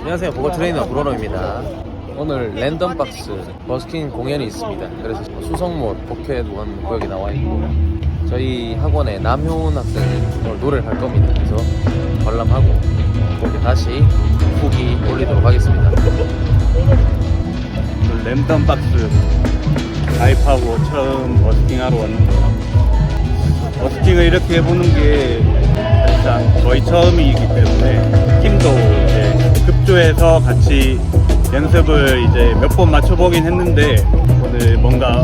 안녕하세요. 보고 트레이너 브로노입니다. 오늘 랜덤 박스 버스킹 공연이 있습니다. 그래서 수성못 포켓원 구역에 나와 있고 저희 학원에 남효은 학생이 노래를 할 겁니다. 그래서 관람하고 이렇게 다시 후기 올리도록 하겠습니다. 그 랜덤 박스 가입하고 처음 버스킹하러 왔는데요. 버스킹을 이렇게 해보는 게 일단 거의 처음이기 때문에 팀도 이 제 급조해서 같이 연습을 이제 몇 번 맞춰보긴 했는데 오늘 뭔가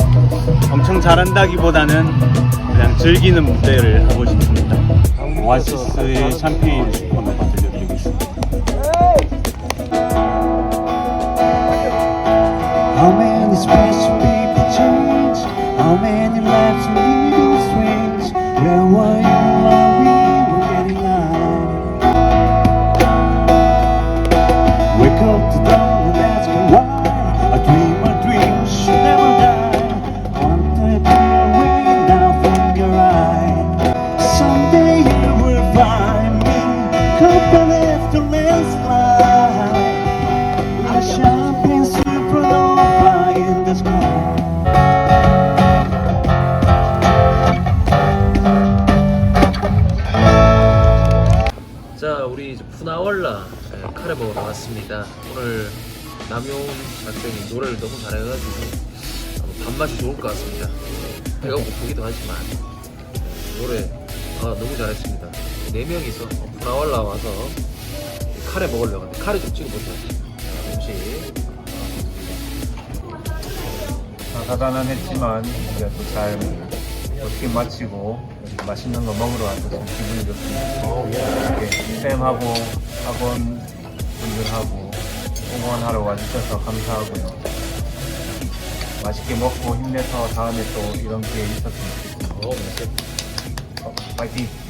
엄청 잘한다기보다는 그냥 즐기는 무대를 하고 싶습니다. 오아시스의 샴페인 슈퍼노바 들려드리겠습니다. How many special people change? How many lives lead in swings? Where were you 우리 이제 푸나월라 네, 카레 먹으러 나왔습니다. 오늘 남용 학생이 노래를 너무 잘해가지고 밥맛이 좋을 것 같습니다. 배가 고프기도 하지만 네, 노래 아, 너무 잘했습니다. 네 명이서 어, 푸나월라 와서 카레 먹으려고 하는데 카레 좀 찍어보세요. 자, 음식. 아, 가단한했지만 그래도 잘 어떻게 마치고 맛있는 거 먹으러 와서 좀 기분이 좋습니다. 이렇게 쌤하고 학원 분들하고 응원하러 와주셔서 감사하고요. 맛있게 먹고 힘내서 다음에 또 이런 기회 있었으면 좋겠습니다. 어, 어, 파이팅!